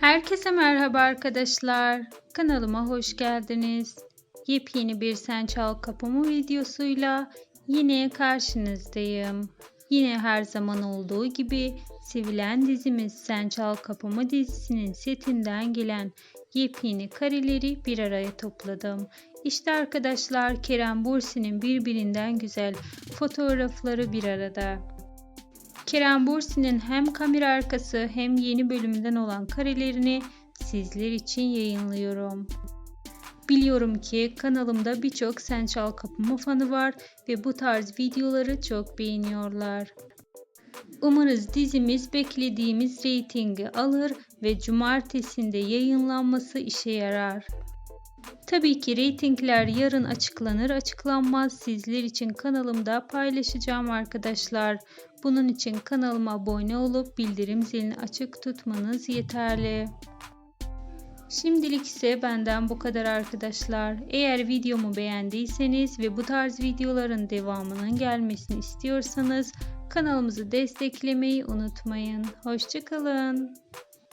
Herkese merhaba arkadaşlar. Kanalıma hoş geldiniz. Yepyeni bir Sen Çal Kapımı videosuyla yine karşınızdayım. Yine her zaman olduğu gibi sevilen dizimiz Sen Çal Kapımı dizisinin setinden gelen yepyeni kareleri bir araya topladım. İşte arkadaşlar Kerem Bursi'nin birbirinden güzel fotoğrafları bir arada. Kerem Bursi'nin hem kamera arkası hem yeni bölümünden olan karelerini sizler için yayınlıyorum. Biliyorum ki kanalımda birçok Sen Çal Kapımı fanı var ve bu tarz videoları çok beğeniyorlar. Umarız dizimiz beklediğimiz reytingi alır ve cumartesinde yayınlanması işe yarar. Tabii ki reytingler yarın açıklanır açıklanmaz sizler için kanalımda paylaşacağım arkadaşlar. Bunun için kanalıma abone olup bildirim zilini açık tutmanız yeterli. Şimdilik ise benden bu kadar arkadaşlar. Eğer videomu beğendiyseniz ve bu tarz videoların devamının gelmesini istiyorsanız kanalımızı desteklemeyi unutmayın. Hoşçakalın.